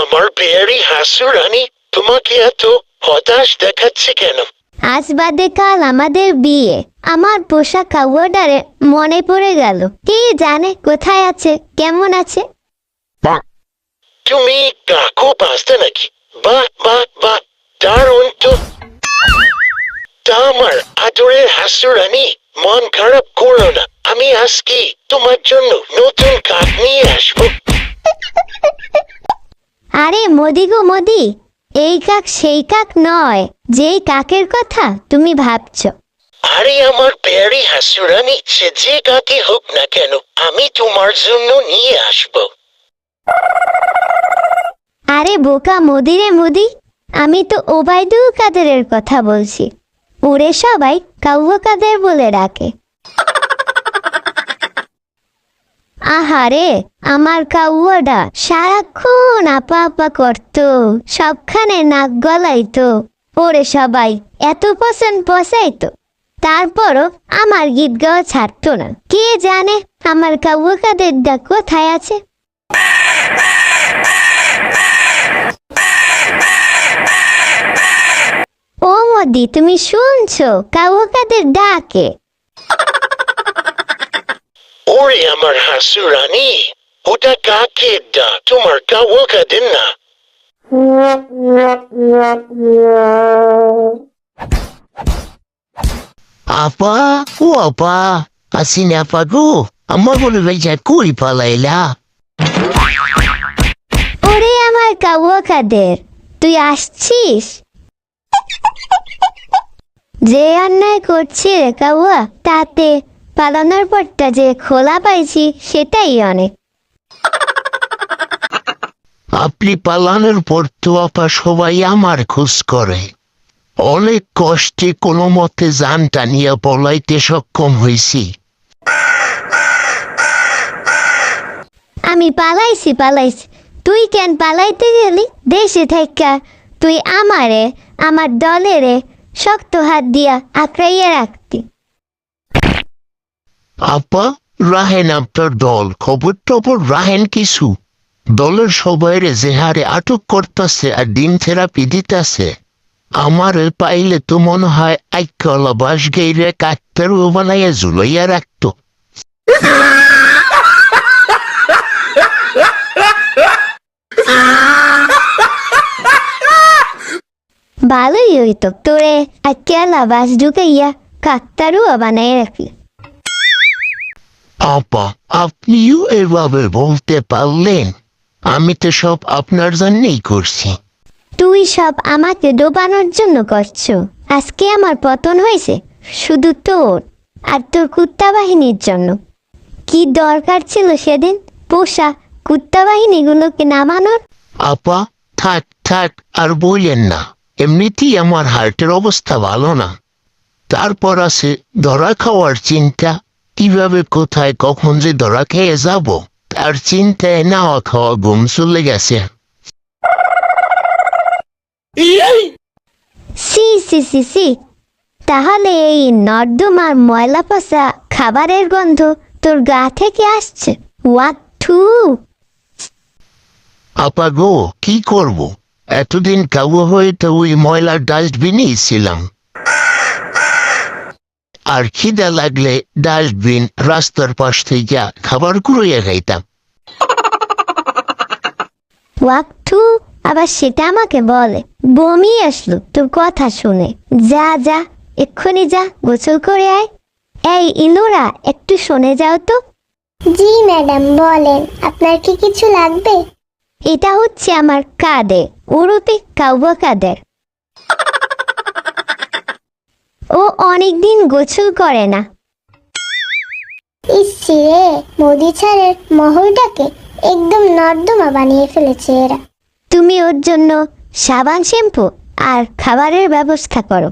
আমার বেয়ারি হাসুরানি তোমাকে এত হতাশ দেখাচ্ছে কেন? আজ বাদে কাল আমাদের বিয়ে। আমার পোষা কাউয়াডারে মনে পড়ে গেল। কে জানে কোথায় আছে কেমন আছে? তুমি কাকু বাঁচতে নাকি? বাহ বাহ বাহ দারুণ তো তা আমার আদরের হাসুরানি মন খারাপ করো না। আমি আজকে তোমার জন্য নতুন কাক মোদি গো মোদি এই কাক সেই কাক নয় যেই কাকের কথা তুমি ভাবছ। আরে আমার বেয়ারি হাসুরানি সে যে কাকে হোক না কেন আমি তোমার জন্য নিয়ে আসব। আরে বোকা মোদি রে মোদি আমি তো ওবায়দুল কাদেরের কথা বলছি। ওরে সবাই কাউয়া কাদের বলে ডাকে? আহারে, আমার কাউয়াটা সারাক্ষণ আপা আপা করত, সবখানে নাক গলাইতো। ওরে সবাই, এত পছন্দ পসাইতো তারপরও আমার গীত গাওয়া ছাড়তো না। কে জানে আমার কাউয়া ডাক কোথায় আছে? ও মোদি, তুমি শুনছো কাউয়া কাদের ডাকে ওরে আমার হাসু হাসুরানি ওটা কাকে ডা তোমার কাউকে দিন না আপা ও আপা আসিনি আপা গো আমার বলে বেজা কই পালাইলা ওরে আমার কাউয়া কাদের তুই আসছিস যে অন্যায় করছি রে কাউয়া তাতে পালানোর পরটা যে খোলা পাইছি সেটাই অনেক। আপনি পালানোর পর তো আপা সবাই আমার খোঁজ করে। অনেক কষ্টে কোনো মতে জানটা নিয়ে পলাইতে সক্ষম হয়েছি আমি পালাইছি পালাইছি। তুই কেন পালাইতে গেলি? দেশে থাইকা। তুই আমারে আমার দলেরে শক্ত হাত দিয়া আঁকড়াইয়া রাখতি। আপা, রাহেন আপনার দল। খবর টবর রাহেন কিছু। দলের সবাইরে জেহারে আটক করতেছে আর ডিম থেরাপি দিতেছে। আমার পাইলে তো মনে হয় আইকলা বাস গেইরে কাকতের বানাইয়া ঝুলাইয়া রাখতো। ভালোই হইতো তোরে আকেলা বাস ঢুকাইয়া কাকতারুয়া বানাই রাখলি আপা আপনিও এভাবে বলতে পারলেন। আমি তো সব আপনার জন্যই করছি। তুই সব আমাকে ডোবানোর জন্য করছ। আজকে আমার পতন হয়েছে শুধু তোর আর তোর কুত্তা বাহিনীর জন্য। কি দরকার ছিল সেদিন? পোষা কুত্তা বাহিনীগুলোকে নামানোর? আপা থাক থাক আর বললেন না। এমনিতেই আমার হার্টের অবস্থা ভালো না। তারপর আছে ধরা খাওয়ার চিন্তা। কীভাবে কোথায় কখন যে ধরা খেয়ে যাব তার চিন্তায় না খাওয়া ঘুম চলে গেছে। সি সি সি সি। তাহলে এই নর্দমার ময়লা পচা খাবারের গন্ধ তোর গা থেকে আসছে। ওয়াট আপা গো কি করব? এতদিন কাবু হয়ে তো ওই ময়লার ডাস্টবিনই ছিলাম। আর খিদা লাগলে ডাস্টবিন রাস্তার পাশ থেকে খাবার কুড়িয়ে খাইতাম। ওয়াক থু আবার সেটা আমাকে বলে। বমি আসলো তোর কথা শুনে। যা যা এক্ষুনি যা গোসল করে আয়। এই ইনুরা একটু শুনে যাও তো। জি ম্যাডাম বলেন আপনার কি কিছু লাগবে? এটা হচ্ছে আমার কাদে ওরূপে কাউবা কাদের। ও অনেকদিন গোছল করে না। ইসি রে মোদি ছাড়ের মহলটাকে একদম নর্দমা বানিয়ে ফেলেছে এরা। তুমি ওর জন্য সাবান শ্যাম্পু আর খাবারের ব্যবস্থা করো।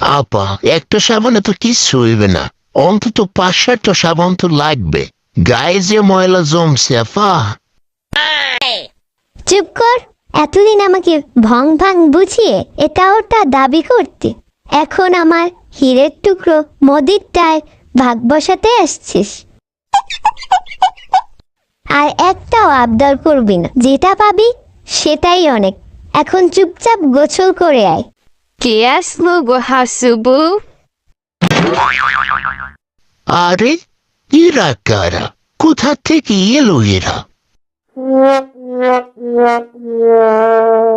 আপা একটা সাবানে তো কিছু হইবে না। অন্তত পাঁচ সাতটা সাবান তো লাগবে। গায়ে যে ময়লা জমছে আপা। চুপ কর এতদিন আমাকে ভং ভাং বুঝিয়ে এটা ওটা দাবি করতে। এখন আমার হীরের টুকরো মোদিরটায় ভাগ বসাতে আসছিস। আর একটাও আবদার করবি না। যেটা পাবি সেটাই অনেক। এখন চুপচাপ গোছল করে আয়। কে আসলো গো হাসুবু? আরে এরা কারা? কোথা থেকে এলো এরা? Yeah, yeah, yeah.